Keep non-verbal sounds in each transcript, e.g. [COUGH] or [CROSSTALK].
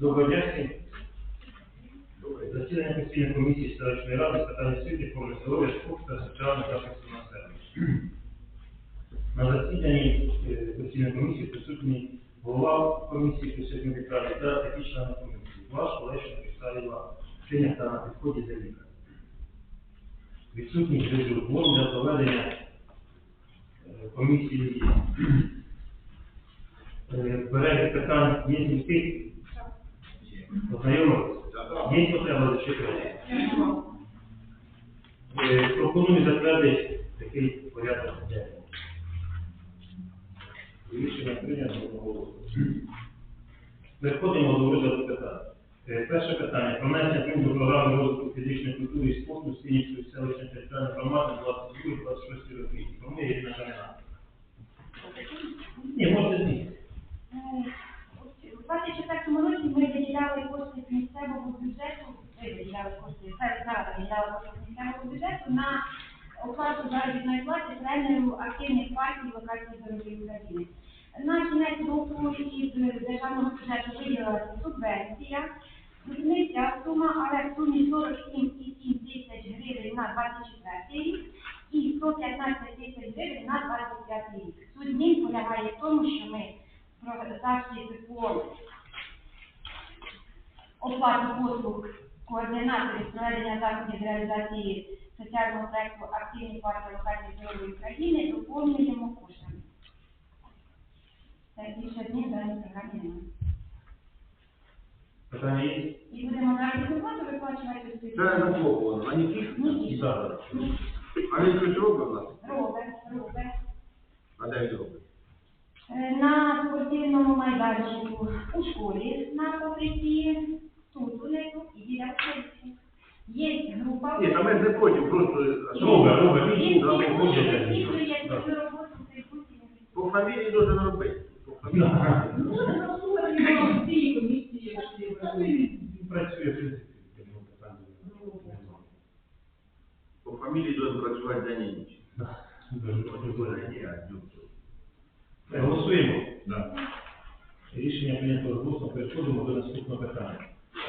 Доброго дня всім. Засідання постійної комісії селищної ради з питань освіти, здоров'я, спорту та соціального захисту. На засіданні е, постійної комісії присутній голова комісії присутній Віталій та такі члени комісії. Ваш Олещенко Віталіва, прийнята на підході за лікар. Відсутність режиму кворум для проведення е, комісії є. Е, питань є міських Познайомились? Є потреба зачитувати? Е, Пропоную затвердити такий порядок денний. Рішення прийнято одноголосно. Переходимо до розгляду питань. Е, Перше питання. Про внесення до програми розвитку фізичної культури і спорту Сінівської селищної територіальної громади 22-26 роки. Тому є Кам'яна. Ні, можете змінити. У 24 році ми виділяли кошти з місцевого бюджету, ви виділяли кошти, рада виділяла кошти з місцевого бюджету на оплату заробітної плати тренеру активних партій локації здоров'я України. На кінець року із державного бюджету виділилася субвенція, змінився сума, але в сумі 47,7 тисяч гривень на 24 рік і 115 тисяч гривень на 25 рік. Суть змін полягає в тому, що ми організації по оплату послуг координаторів проведення заходів реалізації соціального проекту активні партії локації здоров'я України доповнюємо коштами. Це більше змін в програмі немає. Питання є? І будемо заробітну плату виплачувати у Це заблоковано, а не ті. Ні, Да. А він щось робить у нас? Робить, робить. А де він робить? Е, На спортивному майданчику у школі на покритті, тут унизу і біля церкви. Є група. Ні, там не проти, просто... Робить, робить. Він там ходять. По фамілії дуже не робити. По фамілії. Ну, цієї комісії, якщо є важливі. Працює в принципі. тому питань немає. По фамілії дуже працювати день і ніч. Да. Дуже працює. Ні, а днем. Голосуємо. Рішення прийнято голосно. Переходимо до наступного питання.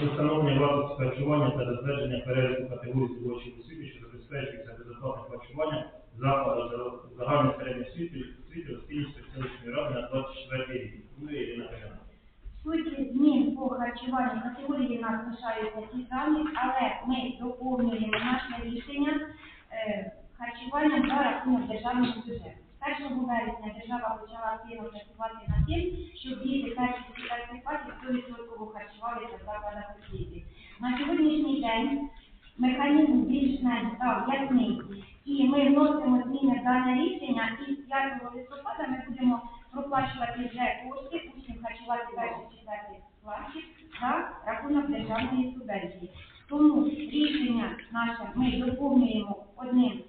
Встановлення вартості харчування та затвердження переліку категорій здобувачів освіти, що забезпечується безоплатним харчуванням закладу загальної середньої освіти освіти Ростинівської селищної ради на 24 рік. Ну і Ірина Кам'яна. Суть змін по харчуванню категорії нас лишаються ті самі, але ми доповнюємо наше рішення е, харчуванням за рахунок державного бюджету. З 1 вересня держава почала активно працювати над тим, щоб діти перших четвертих класів 100% харчувалися в закладах освіти. На сьогоднішній день механізм більш-менш став ясний. І ми вносимо зміни в дане рішення, і з 5 листопада ми будемо проплачувати вже кошти учнів харчувати перших четвертих класів за рахунок державної субвенції. Тому рішення наше ми доповнюємо одним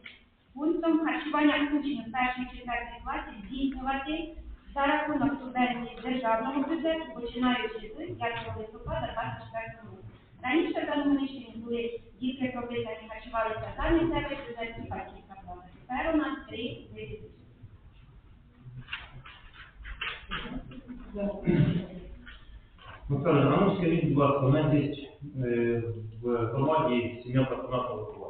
пунктом харчування учнів перших четвертих класів здійснювати за рахунок субвенції державного бюджету, починаючи з 5 листопада 24 року. Раніше в даному рішенні були дітки прописані, харчувалися місцевий бюджет і батьківська плата. Тепер у нас три види. Михайло, а ну скажіть, будь ласка, у нас є е, в громаді сім'я патронатного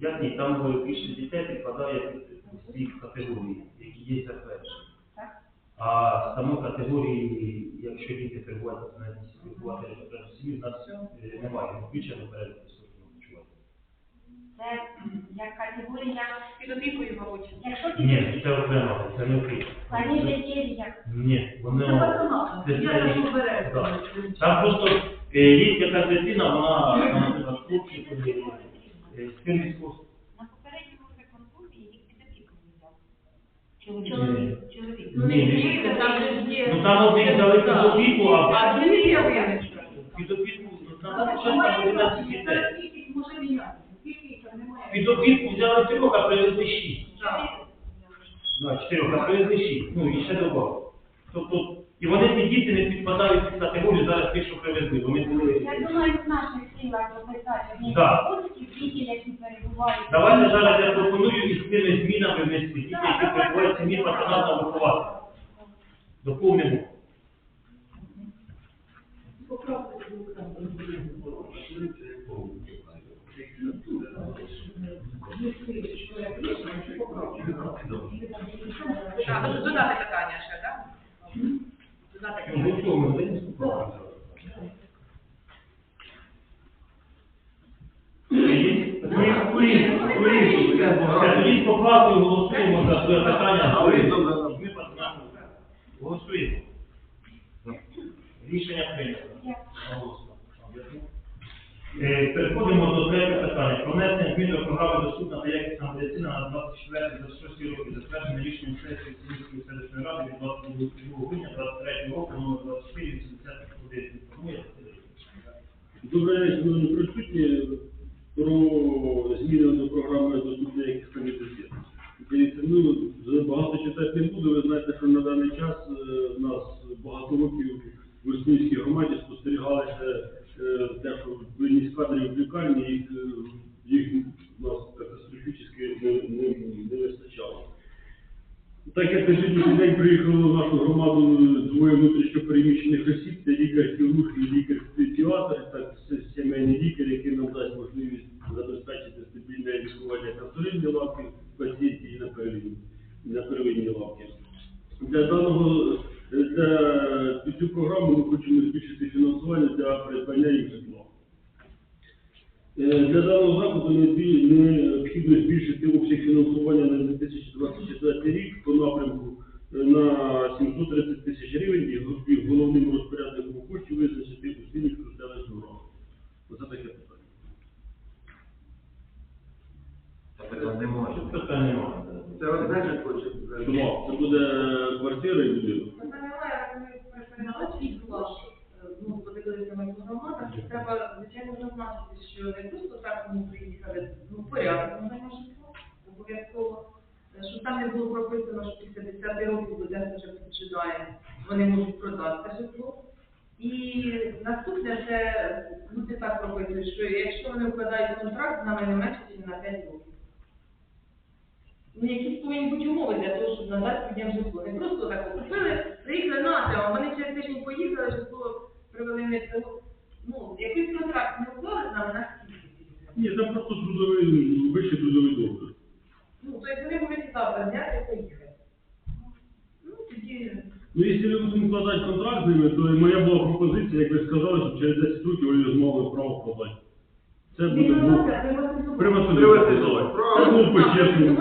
Як ні, там більше дітей підпадає під категорії, які є затверджені. А самої категорії, якщо діти перебувають на затверджені сім'ї, в нас е, немає, не включено переліку безкоштовного. Це як категорія, Під опікою, мабуть. якщо ти Ні, це окремо, це не окей. вони життєві, як Ні, вони... Це. Це- Там просто е, є яка дитина, вона, наприклад, хлопчик, ким військово- на попередньому виконкомі їх під опікою взяв. Чоловік. Чоловік. Ну, Ні, там же є. Ну там один взяли під опіку, а А дивіться, визначка. під опіку, ну там там 11 дітей. Може міняти. Скільки там немає. Під опіку взяли трьох, а привезли шість. Так. Да, чотирьох, а привезли шість. Ну і ще добавили. Тобто, і вони ці діти не підпадають під категорію зараз що привезли. Вони були. Я думаю, в наших Да. які перебувають. Давайте зараз я пропоную із цими змінами внести діти, які перебувають сім'ї патронатного вихователя. Доповнимо. Так, додати питання ще, так? Додати Ну. Тоді поправку голосуємо за своє питання. А ви хто за? Ми почнемо. Голосуємо. Рішення прийнято. Е, Переходимо до третього питання. Про змін до програми доступна та якісна медицина на 24-26 роки, затверджене рішенням сесії Сумської селищної ради від 22 грудня 23 року, номер 2481. Інформує Василь Добрий день, шановні присутні. Про зміни до програми доступної якісна медицина. Ну, багато читати не буду. Ви знаєте, що на даний час е, в нас багато років в Верснівській громаді спостерігалося е, те, що виніс кадрів в лікарні, їх, їх у нас катастрофічно не, не, не вистачало. Так як на сьогоднішній день приїхало в нашу громаду двоє внутрішньо переміщених осіб, це лікар-хірург і лікар-педіатр, так с- сімейний лікар, який нам дасть можливість забезпечити стабільне лікування на вторинній лавці пацієнтів і на первинній, на первинній лавці. Для даного для під цю програму ми хочемо збільшити фінансування для придбання їм житла. Е, Для даного заходу необхі- необхідно збільшити обсяг фінансування на 2024 рік по напрямку е, на 730 тисяч гривень і гол- і головним розпорядником коштів визначити Устинівську селищну раду. Оце таке питання. Так не може. Тут питань немає. Це одне житло чи Тому це буде квартира і будинок. Назвіть, будь ласка, ну, подивилися ми по громадах, і треба, звичайно, зазначити, що не просто так ми приїхали, ну, порядок, ну, на житло, обов'язково, Е, щоб там не було прописано, що після 10 років буде вже починає, вони можуть продати це житло. І наступне це, ну, це так прописують, що якщо вони вкладають контракт з нами не менше, ніж на 5 років. Ну, якісь повинні бути умови для того, щоб надати людям житло. Не просто так купили, приїхали на те, а вони через тиждень поїхали, житло привели не. Ну, якийсь контракт не уклали з нами на скільки? Ні, це просто трудовий, вищий трудовий договір. Ну, то есть вони можуть завтра взяти і поїхати. Ну, тоді... Ну, якщо ви будете вкладати контракт з ними, то моя була пропозиція, як ви сказали, що через 10 років вони змогли право продати. Це буде був приватизувати. Це був по-чесному.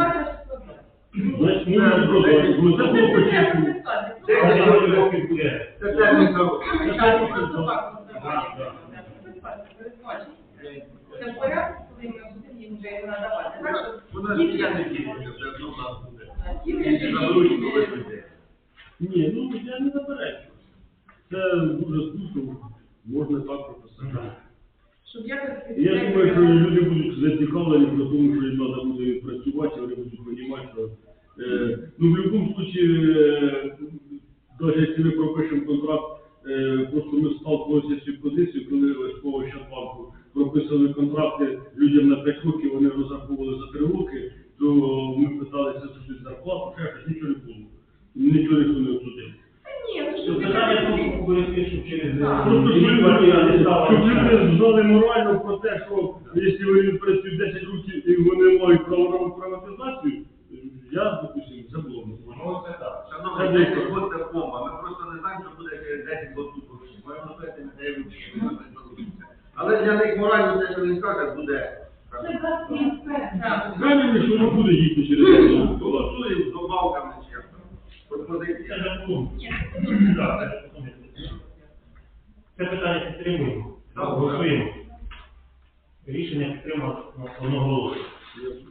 Значить, можна продати. Ну, це було по-чесному. В в ну я думаю, що люди будуть зацікавлені про тому, що їм треба буде працювати, е, ну в будь-якому навіть якщо ми пропишемо контракт, е, просто ми сталкувалися з цією позицією, коли по Ощадбанку прописали контракти людям на 5 років, вони розраховували за 3 роки, то ми питалися тут зарплату, ще нічого не було. Нічого ніхто не обсудив. Ну. Просто щоб люди, знали морально про те, що якщо вони працюють 10 років і вони мають право на приватизацію, я, допустим, це було б можливо. Ну, це так. Шановні, 10 років бомба. Ми просто не знаємо, що буде через 10 років. Ми наперед не даємо Але для них морально те, що він каже, буде. Так. Що воно буде їхати через 10 років. Голосуємо з добавками чесно. Пропозиція. це питання підтримуємо. Голосуємо. Рішення підтримано одноголосно.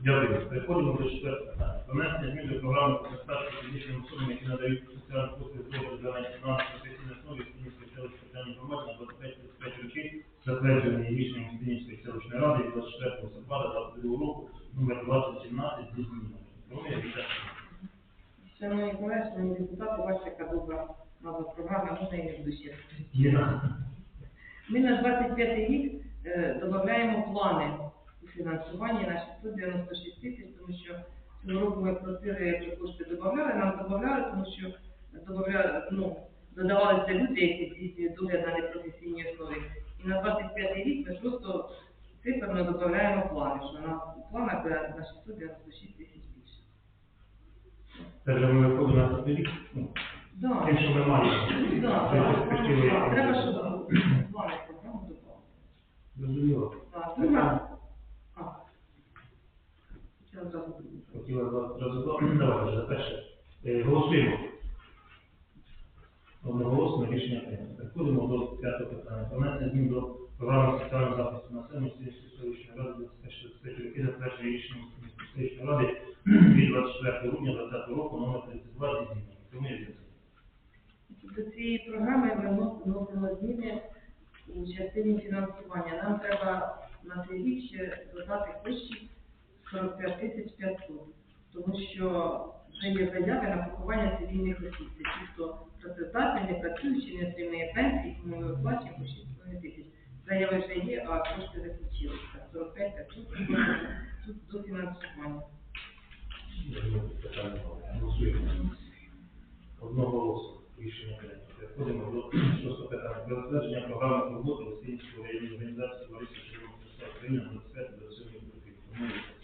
Дякую. Переходимо до четвертого питання. Внесення змін до програми компенсації фізичним особам, які надають соціальну послугу з роботи для національної професійної основи Стінівської селищної територіальної громади на 25-35 років, затверджений рішенням Стінівської селищної ради від 24 листопада 22 року, номер 2017 зі змінами. Тому я вітаю. Шановні колеги, шановні депутати, бачите, яка добра назва програми, можна і не буду ще. Є. Ми на 25 рік е, додаємо плани у фінансуванні на 696 тисяч, тому що цього року ми просили, які кошти додавали, нам додавали, тому що додавали, ну, додавалися люди, які здійснюють догляд на непрофесійній основі. І на 25 рік ми просто циферно додаємо плани, що на планах буде на 696 тисяч більше. Це вже ми виходимо на наступний рік. Ну, Да. Тим, що ми маємо. Ну, які- Треба, щоб плани програму додали. Зрозуміло. Так, друга. А. Я одразу друга. Хотіла вас зразу давайте за перше. Е, Голосуємо. Одноголосно рішення прийнято. Переходимо до п'ятого питання. Про змін до програми соціального захисту населення Сільської селищної ради 21 роки затвердження рішення Сільської ради від 24 грудня 2020 року номер 32 зі змінами. До цієї програми ми вносимо зміни у частині фінансування. Нам треба на цей рік додати коштів 45 тисяч 500, тому що вже є заяви на поховання цивільних осіб. Це ті, хто працездатний, не працюючий, не отримує пенсії, тому ми виплачуємо по 6,5 тисяч. Заяви вже є, а кошти закінчилися. 45 500 [LAUGHS] тут до фінансування. Голосуємо. Одноголосно рішення прийнято. Переходимо до шостого питання. Про затвердження програми роботи районної організації Бориса Червоного Христа України 25 до 7 років. Тому є відповідь.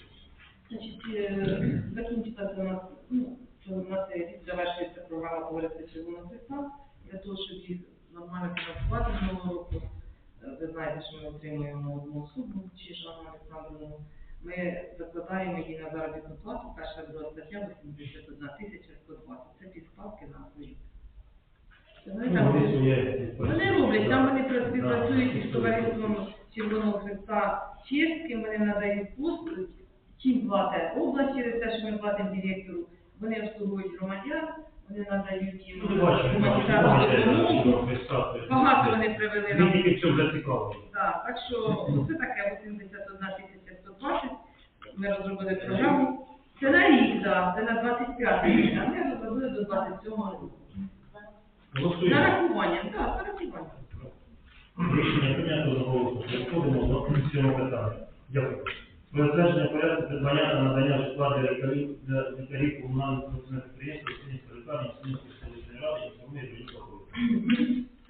Значить, е, закінчилася у нас, ну, що у нас рік завершується програма Товариства Червоного Христа. Для того, щоб їх нормально фінансувати з нового року, е, ви знаєте, що ми отримуємо одну особу, Чижану Олександрівну. Ми закладаємо її на заробітну плату, перша друга стаття 81 тисяча 120. Це півставки на рік. Вони Ну, там- вони роблять, там вони співпрацюють із товариством Червоного Христа чеським, вони надають послуги, чим платить область через те, що ми платимо директору, вони обслуговують громадян, вони надають їм Ну, бачимо. Багато вони привели нам. тільки в цьому зацікавлений. Так, так що ну, це таке 81 тисяча 120. Ми розробили програму. Це на рік, так, це на 25 рік, а ми розробили до 27 року. Голосуємо. Нарахування, так, нарахування. Рішення прийнято одноголосно. Переходимо до цього питання. Дякую. Про затвердження порядку придбання та надання житла для лікарів для лікарів комунального медичного підприємства Сінської лікарні Сінської селищної ради інформує Велика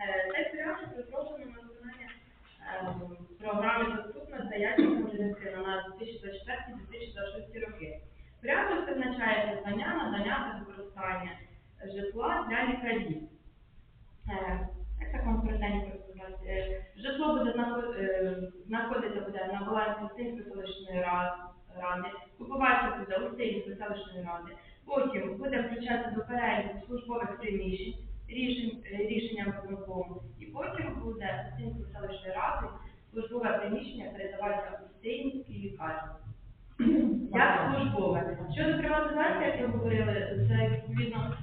Е, Цей порядок розроблено на виконання ем, програми доступна та якісна медицина на 2024-2026 роки. Порядок визначає надання, надання та використання житла для лікарів. Як так вам? Е, Житло буде е, знаходитися буде на балансі Устинської селищної ради, купуватися буде Устинської селищної ради, потім буде включатися до переліку службових приміщень, рішень, е, рішенням виконкому, і потім буде Устинської селищної ради службове приміщення передаватися Устинській лікарні. Як службове. Щодо приватизації, як ви говорили, це відповідно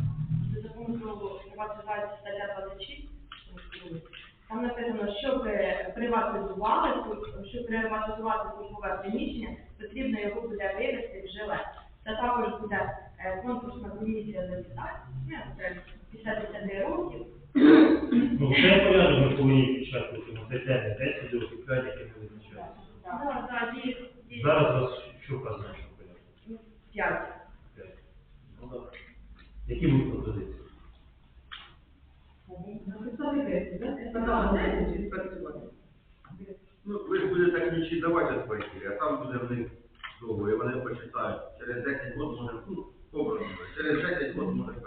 до закону про приватизацію стаття 26. Там написано, щоб приватизували, щоб приватизувати службове приміщення, потрібно його буде вивести в жиле. Це також буде е, конкурсна комісія за дітей, ну, після 10 років. Ну, це порядок ми повинні тому це термін 10 років, 5, який ми діє- Зараз вас що вказано, що. П'ять. Ну, добре. Які будуть пропозиції? Написали 10, так? Я сказала 10 і спрацювати. Ну, ви ж будете ключі давати з квартири, а там буде в них довго, і вони почитають. Через 10 років може, ну, образно, через 10 років може.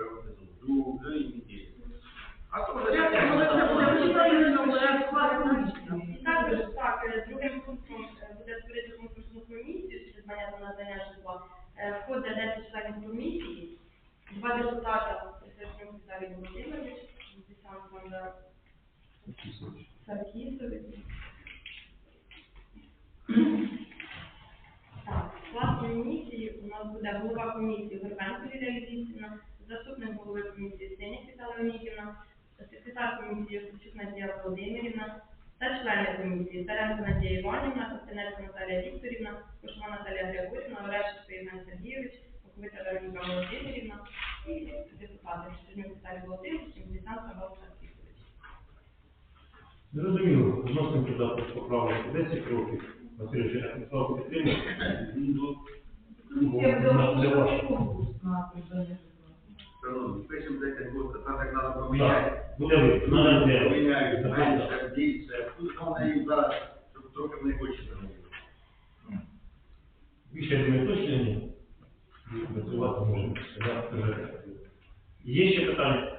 Ну, вже і неділі. А то вже це також так, е, другим пунктом е, буде створити конкурсну комісію з придбання та надання житла. Е, Входить 10 членів комісії, два депутата Віталій Володимирович, Десант Саркісович. Так, склад комісії у нас буде голова комісії Горбенко Лілія Львівськівна, заступник голови комісії Синяк Віталія Леонідівна, секретар комісії Ковчук Надія Володимирівна та члени комісії Таренко Надія Іванівна, Костянецька Наталія Вікторівна, Кошма Наталія Григорівна, Орешко Євген Сергійович, Оковита Вероніка Володимирівна і депутати Штернюк Віталій Володимирович, Равал Саркісович. Зрозуміло, вносимо додаток з поправок 10 років. Василь Женя Петрович підтримує. Для вашого. Більше не точно ні. Працювати можемо. Є ще питання?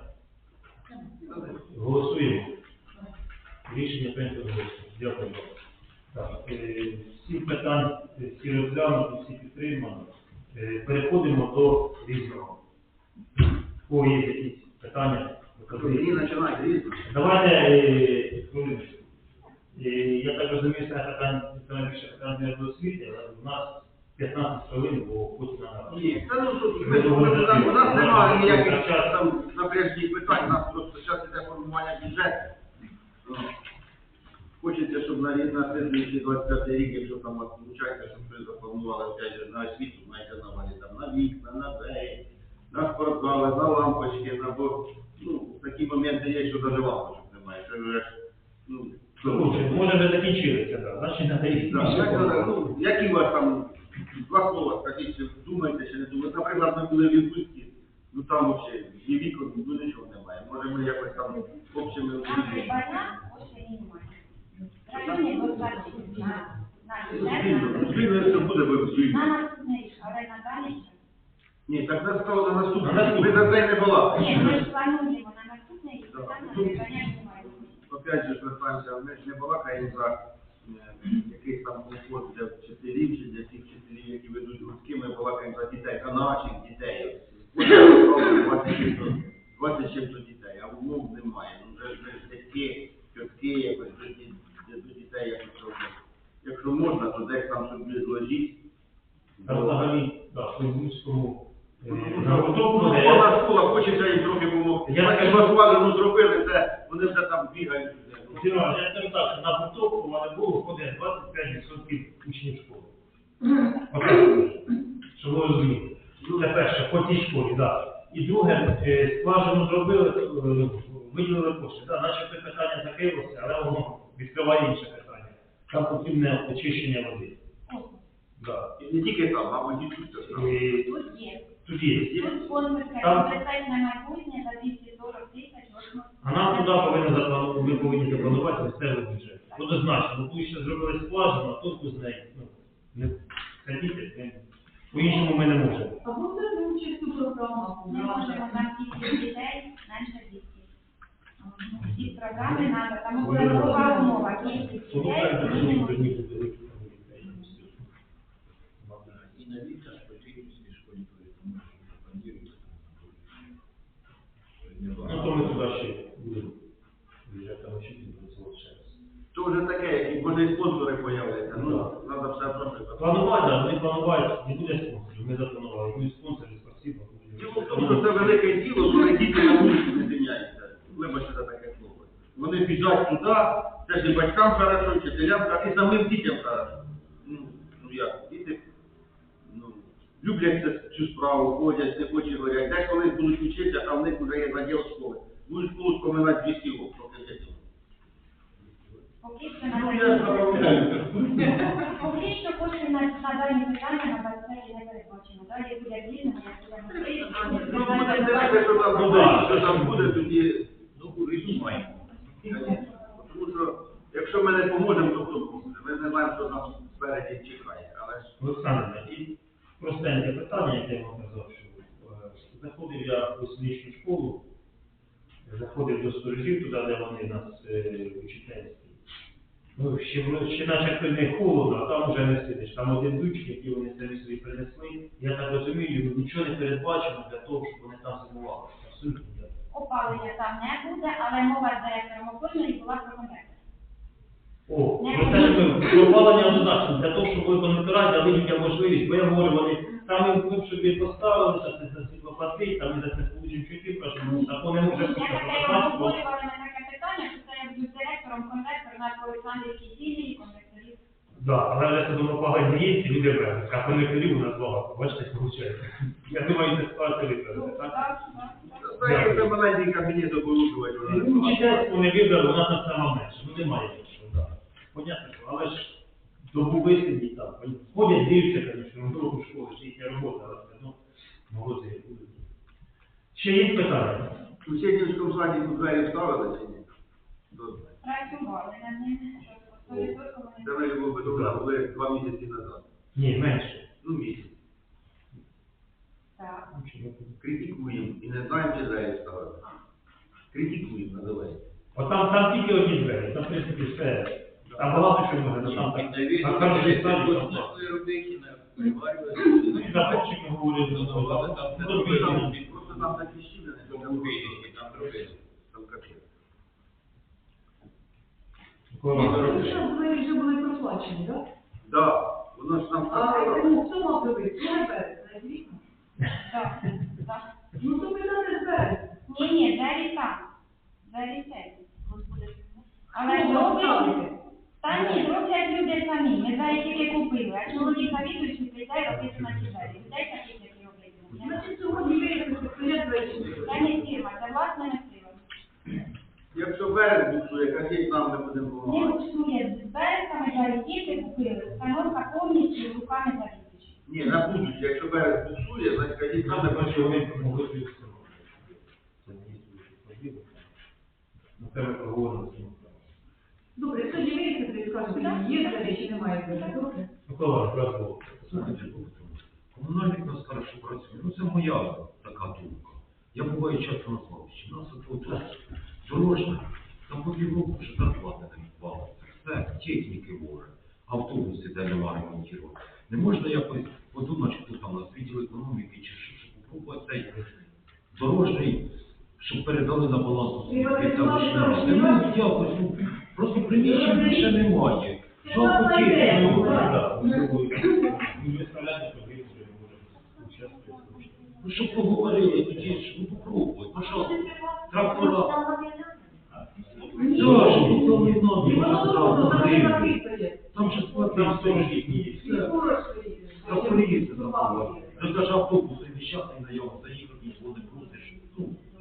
Голосуємо. Рішення прийнято голосуємо. Дякую. Так, е, всі питання, е, всі розглянуті, всі підтримані. Е, Переходимо до різного. О, є якісь питання? Ні, починають різно. Давайте, е, хвилиночку. Е, я так розумію, що питання, це більше питання до освіти, але у нас 15 хвилин, бо потім на Ні, та ну що, ми думаємо, там у нас немає ніяких там напряжних питань, у нас просто зараз іде формування бюджету. Ну, Хочеться, щоб на рік на слідуючий 25 рік, якщо там вас щоб ви запланували опять на освіту, маєте на увазі там на вікна, на двері, на спортзали, на лампочки, на бо, ну, такі моменти є, що навіть лампочок немає. Це вже ну, може вже закінчилися, так? Значить, як, формувати. ну, які у вас там два слова, скажіть, думаєте, чи не думаєте? Наприклад, ми були в відпустці, ну там взагалі ні вікон, ну нічого немає. Може ми якось там общими Нам придбання кошти немає. В районі до 20 на, на бюджет, Звільнено буде ви на наступний але на. Ні, так нас стало на наступний. На за це не була. Ні, ми ж плануємо на наступний рік, Так. там на немає. Опять же, звертаємося, ми ж не балакаємо за е, якийсь там комфорт для вчителів чи для тих вчителів, які ведуть гуртки, ми балакаємо за дітей, за наших дітей. Ось, 20 чим-то дітей, а умов немає. Ну, вже, вже дядьки, тітки, якось до, до дітей якось роблять. Якщо можна, то десь там собі зложіть. Взагалі, так, е, Ну, готовку ну, буде. Повна школа, хочеться їм трохи допомогти. Я масували, зробили це, вони вже там бігають. Ну, я скажу так, на готовку в Малебогу ходить 25% учнів школи. Щоб ви розуміли. Це перше, по тій школі, так. І друге, е, скважину зробили, е, виділили кошти. Так, начебто питання закрилося, але воно відкриває інше питання. Там потрібне очищення води. Да. І не тільки там, а і тут так Тут є. Тут є. Тут спонсорське Там- концертне майбутнє за 240 тисяч. ось А нам туди повинні запланувати, ми повинні запланувати місцевий бюджет. Однозначно, бо коли ще зробили скважину, а толку з неї, ну, не садіти, не- по-іншому ми не можемо. Або це участь у програмах. Ми можемо там тільки дітей, менше 200. Ці програми треба, там буде нова умова, кількість дітей, на. Ну, то ми туди ще будемо ще працювати ще. То вже таке, які може і спонсори появляться. Ну, треба все просто. Планувати, а вони планувають, не буде спонсорів, ми запланували, будуть спонсори, спасибо. Діло в тому, що це велике діло, коли діти на вулиці не тиняються. Вибачте за таке слово. Вони біжать туди, це ж і батькам хорошо, і вчителям, хорошо, і самим дітям хорошо. Ну, ну як, діти ну, люблять це- цю справу, ходять, не хочуть говорять. Десь колись будуть вчитися, а в них вже є заділ школи. Будуть школу споминати 200 років, поки дітям. Поки що Ну, на я забавляю. Поки що кошти на, дані питання на безпеки не передбачено. Далі буде різними, як буде можливість. Ну, буде дивитися, що там Ну, буде, що там буде, тоді Ну, придумаем. Тому що якщо ми не поможемо, то хто поможе? Ми не знаємо, що нам спереді чекає. Але ж Олександр, і простеньке питання, яке я вам казав, що е, заходив я в освічну школу, заходив до сторожів туди, де вони нас е. Ну, ще, в- ще наче хтось не холодно, а там вже не сидиш. Там один дучник, який вони самі собі принесли. Я так розумію, нічого не передбачено для того, щоб вони там зимували. Абсолютно ніяк. Опалення там не буде, але мова з директором опорної була про контакт. О, про те, що ми пропалення однозначно, для того, щоб ви конвертора дали людям можливість, бо я говорю, вони там їм ну, щоб і поставили, що це за світло платить, там і за це получимо кажу, ну, так вони вже Я таке позначили. на таке питання, що це я буду директором на. Да, але я це думаю, погані є, ці люди беруть, а конвекторів у нас багато, бачите, виходить. Я думаю, це ситуація виправити, так? Так, так, так. це маленький кабінет оборудувати. Ну, Учительську не вибрали, у нас там саме менше, ну немає іншого, так. Понятно, що, але ж добу висидіть там, ходять, дивляться, звісно, ну, другу школу, ще їхня робота, але одно молодці будуть. Ще є питання? У Сєднівському саді двері вставили чи ні? Добре. Працювали над ним, що по 100% Це ми любов добре, були два місяці назад. Ні, менше. Ну, місяць. Так. Критикуємо і не знаємо, чи двері ставити. Критикуємо, називається. От там, там тільки одні двері, там, в принципі, все. Там багато що може, ну, там так. На стадії там так. Ну, і за першим ми говорили, ну, Ну, але там, там ну, ну, там, Просто там такі щіли, не Тому вийшли, там робили. Там капець. Коли- Ну, що, двері вже були проплачені, так? Да, воно ж там А так. ну, хто мав робити? Ну, наперед, вікна. Так. Так. Ну, то питання збереження. Ні, ні, двері там. Двері це. Але Ну, зроблять, та ні, зроблять люди самі. Ми двері тільки купили, а чоловік завідуючий прийде робити на двері. Людей які роблять. Значить, сьогодні виявилося, що я. Це не фірма, це власне не. Якщо берег буксує, кажіть нам, ми будемо Не допомагати. буксує з берегами, двері тільки купили. Встановка повністю руками завідуючий. Ні, на будущее, якщо берег буксує, значить кажіть нам, ми будемо не допомагати. могли б все. Це не є Ну, це ми проговоримо з ним. Добре, тоді виявиться, скажете, є двері чи немає. Добре? Микола, розмову. Слухайте, комунальник нас хорошо працює. Ну це моя така думка. Я буваю часто на славищі. Нас от тут дорожня, там по півроку вже зарплати не впали. Все, техніки море, автобуси, де нема ремонтувати. Не можна якось подумати, що там у нас відділ економіки чи що, щоб попробувати цей дорожній, щоб передали на баланс І ви освіти не вишня. можете Не розуміти? можуть якось, ну, просто приміщень більше немає. Жалко Це вже можете участвувати. Ну, щоб поговорили, тоді ж, ну попробуй, пожалуйста. Трактора. Там все. нещасний наявно, заїхати нічого не.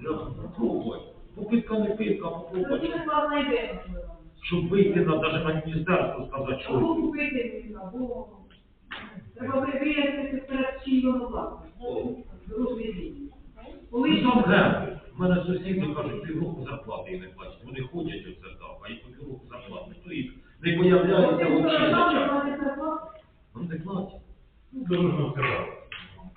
Ну, попробуй. Попитка не питка, попробуй. дуже складна ідея. Щоб вийти на, даже на міністерство сказати, що Або купити, або... Треба вияснити перед чийом власним. Розвідні. Коли Ну, там ген. У мене сусіди кажуть, півроку зарплати їм не платять. Вони ходять оце так, а і по півроку зарплати. Ніхто їх не появляється за час. Вони не платять. Ну.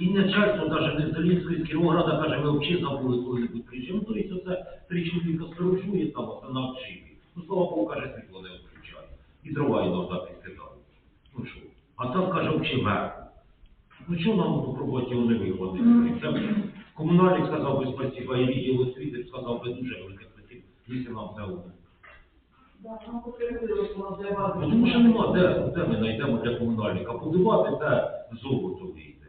І начальство навіть не з Долінської, з Кіровограда каже, ми взагалі забули коли-небудь приїжджаємо. Ну, тобто це три чоловіка сторожує там, а це на вчиві. Ну, слава Богу, каже, світло не відключає. І дрова іноді підкидають. Ну що? А там каже, взагалі мертво. Ну чого нам попробувати його не виходити? Комунальник сказав би спасибо, і відділ освіти сказав би дуже велике спасибо, якщо нам це буде. Ну, тому що нема де, де ми знайдемо для комунальника. Будувати це золото вийде.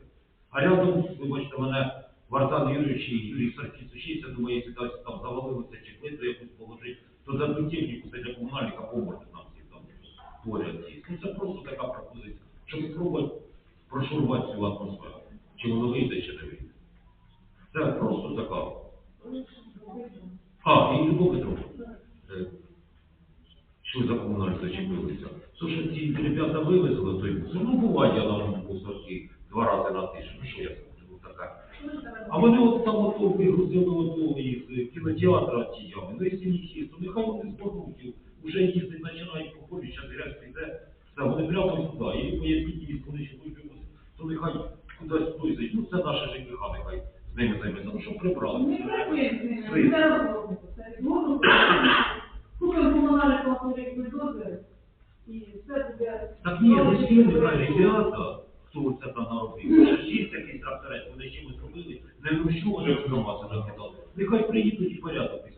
А рядом, вибачте мене, Вартан Юрійович і Юрій Саркіс учиться, думаю, якщо там там завалилося чи плиту якусь положити, то дадуть техніку, це для комунальника поможе нам всі там поряд. Ну це просто така пропозиція, щоб спробувати прошурувати цю атмосферу. Чи воно вийде, чи не вийде. Це просто така. А, і Любов Петровна. Е, що за комунальні зачепилися. То, що ці ребята вивезли, той мусор, ну буває, я на мусорки два рази на тиждень, ну що я скажу, така. А вони от там ото вигрузили ото їх з кінотеатра ті ями, ну якщо їх є, то нехай вони з зборуть, вже їздить, починають по полі, зараз грязь піде, все, вони прямо сюди, і поясніть військові служби, то нехай кудись той зайде, ну це наше ними Це. Так не всі ребята, хто це там наробив. Ще ж є якийсь тракторець, вони чимось робили, не ну що вони в громади закидали. Нехай приїдуть і порядок